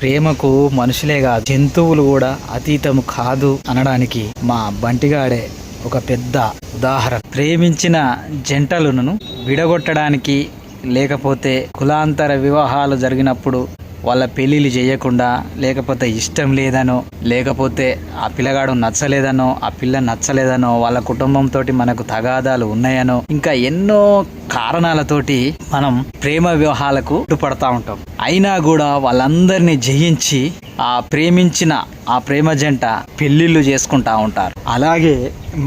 ప్రేమకు మనుషులే కాదు జంతువులు కూడా అతీతము కాదు అనడానికి మా బంటిగాడే ఒక పెద్ద ఉదాహరణ. ప్రేమించిన జంటలను విడగొట్టడానికి లేకపోతే కులాంతర వివాహాలు జరిగినప్పుడు వాళ్ళ పెళ్ళిళ్ళు చేయకుండా లేకపోతే ఇష్టం లేదనో లేకపోతే ఆ పిల్లగాడు నచ్చలేదనో ఆ పిల్ల నచ్చలేదనో వాళ్ళ కుటుంబంతో మనకు తగాదాలు ఉన్నాయనో ఇంకా ఎన్నో కారణాలతోటి మనం ప్రేమ వివాహాలకు పడతా ఉంటాం. అయినా కూడా వాళ్ళందరినీ జయించి ఆ ప్రేమించిన ఆ ప్రేమ జంట పెళ్ళిళ్ళు చేసుకుంటా ఉంటారు. అలాగే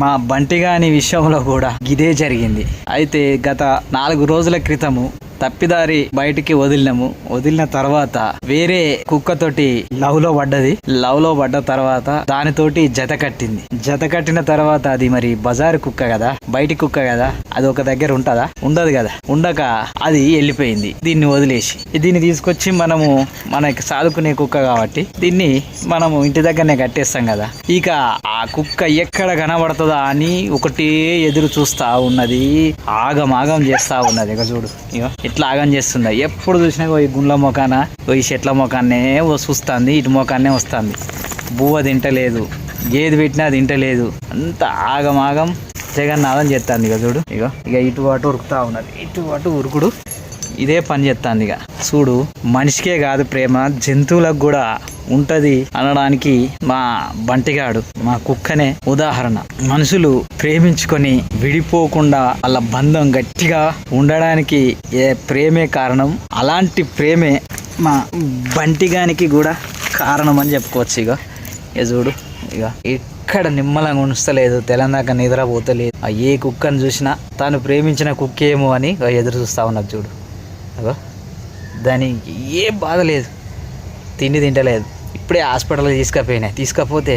మా బంటిగాని విషయంలో కూడా ఇదే జరిగింది. అయితే గత నాలుగు రోజుల క్రితము తప్పిదారి బయటికి వదిలినాము. వదిలిన తర్వాత వేరే కుక్కతోటి లవ్లో పడ్డది. లవ్లో పడ్డ తర్వాత దానితోటి జత కట్టింది. జత కట్టిన తర్వాత అది మరి బజారు కుక్క కదా? బయటి కుక్క కదా? అది ఒక దగ్గర ఉంటుందా? ఉండదు కదా. ఉండక అది వెళ్ళిపోయింది. దీన్ని వదిలేసి. దీన్ని తీసుకొచ్చి మనము మనకి సాదుకునే కుక్క కాబట్టి దీన్ని మనము ఇంటి దగ్గరనే కట్టేస్తాం కదా. ఇక ఆ కుక్క ఎక్కడ కనబడుతుందా అని ఒకటే ఎదురు చూస్తా ఉన్నది. ఆగమాగం చేస్తా ఉన్నది. ఇక చూడు. ఇక ఇట్లా ఆగం చేస్తుంది? ఎప్పుడు చూసినా ఈ గుండ్ల మొఖాన ఈ చెట్ల మొకాన్నే చూస్తుంది ఇటు మొఖాన్నే వస్తుంది. బువ్వ తింటలేదు ఏది పెట్టినా తింటలేదు. అంత ఆగం ఆగం జగన్నాథం చేస్తుంది ఇక చూడు. ఇక ఇక ఇటు అటు ఉరుకుతా ఉన్నది. ఇటు అటు ఉరుకుడు ఇదే పని చేస్తుంది ఇక చూడు మనిషికే కాదు ప్రేమ జంతువులకు కూడా ఉంటది అనడానికి మా బంటిగాడు మా కుక్కనే ఉదాహరణ. మనుషులు ప్రేమించుకొని విడిపోకుండా వాళ్ళ బంధం గట్టిగా ఉండడానికి ఏ ప్రేమే కారణం? అలాంటి ప్రేమే మా బంటిగానికి కూడా కారణం అని చెప్పుకోవచ్చు ఇక ఇక చూడు ఇక ఎక్కడ నిమ్మలంగా ఉంచలేదు తెలంగాణ నిద్రపోతలేదు. ఆ ఏ కుక్కను చూసినా తాను ప్రేమించిన కుక్క ఏమో అని ఎదురు చూస్తా ఉన్నది చూడు. అగో. దానికి ఏ బాధ లేదు. తిండి తింటలేదు. ఇప్పుడే హాస్పిటల్కి తీసుకుపోయినాయి తీసుకపోతే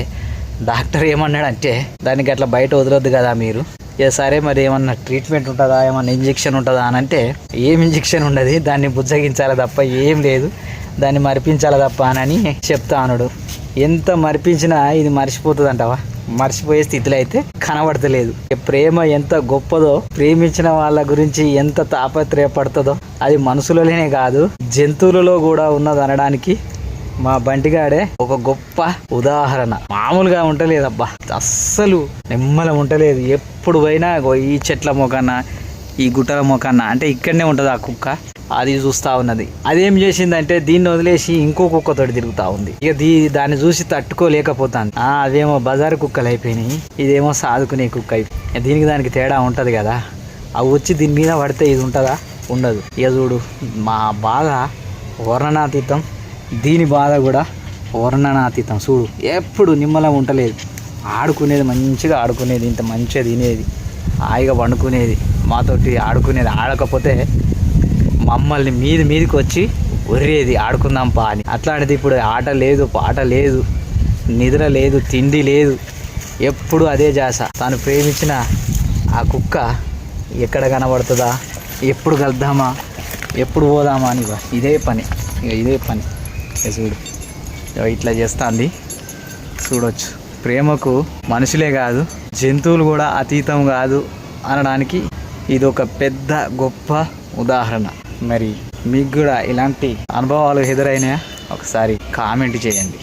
డాక్టర్ ఏమన్నాడంటే దానికి అట్లా బయట వదలొద్దు కదా మీరు. ఇక సరే మరి ఏమన్నా ట్రీట్మెంట్ ఉంటుందా? ఏమన్నా ఇంజెక్షన్ ఉంటుందా? అని అంటే ఏం ఇంజెక్షన్ ఉండదు. దాన్ని బుజ్జగించాలి తప్ప ఏం లేదు. దాన్ని మరిపించాలి తప్ప అని చెప్తా అనుడు ఎంత మరిపించినా ఇది మర్చిపోతుంది అంటావా మర్చిపోయే స్థితిలో అయితే కనబడతలేదు. ప్రేమ ఎంత గొప్పదో ప్రేమించిన వాళ్ళ గురించి ఎంత తాపత్రయపడుతుందో అది మనుషులలోనే కాదు జంతువులలో కూడా ఉన్నది అనడానికి మా బంటిగాడే ఒక గొప్ప ఉదాహరణ. మామూలుగా ఉంటలేదబ్బా అస్సలు నిమ్మలం ఉంటలేదు ఎప్పుడు పోయినా ఈ చెట్ల మొకన్న ఈ గుట్టల మొకన్న అంటే ఇక్కడనే ఉంటుంది ఆ కుక్క. అది చూస్తా ఉన్నది. అదేం చేసిందంటే దీన్ని వదిలేసి ఇంకో కుక్కతోటి తిరుగుతా ఉంది. ఇక దీ దాన్ని చూసి తట్టుకోలేకపోతాను అదేమో బజారు కుక్కలు అయిపోయినాయి. ఇదేమో సాదుకునే కుక్క అయిపోయి దీనికి దానికి తేడా ఉంటుంది కదా. అవి వచ్చి దీని మీద పడితే ఇది ఉంటుందా? ఉండదు. ఇక చూడు మా బాధ వర్ణనాతీతం. దీని బాధ కూడా వర్ణనాతీతం. చూడు ఎప్పుడు నిమ్మలం ఉండలేదు ఆడుకునేది మంచిగా ఆడుకునేది ఇంత మంచిగా తినేది హాయిగా వండుకునేది మాతోటి ఆడుకునేది ఆడకపోతే మమ్మల్ని మీది మీదకి వచ్చి ఒర్రేది ఆడుకుందాం పా అని. అట్లాంటిది ఇప్పుడు ఆట లేదు పాట లేదు నిద్ర లేదు తిండి లేదు ఎప్పుడు అదే జాస. తాను ప్రేమించిన ఆ కుక్క ఎక్కడ కనబడుతుందా? ఎప్పుడు కలుద్దామా? ఎప్పుడు పోదామా అని ఇదే పని. ఇక ఇదే పని. చూడు. ఇట్లా చేస్తుంది. చూడొచ్చు. ప్రేమకు మనుషులే కాదు జంతువులు కూడా అతీతం కాదు అనడానికి ఇది ఒక పెద్ద గొప్ప ఉదాహరణ. మరి మీకు కూడా ఇలాంటి అనుభవాలు ఎదురైనా ఒకసారి కామెంట్ చేయండి.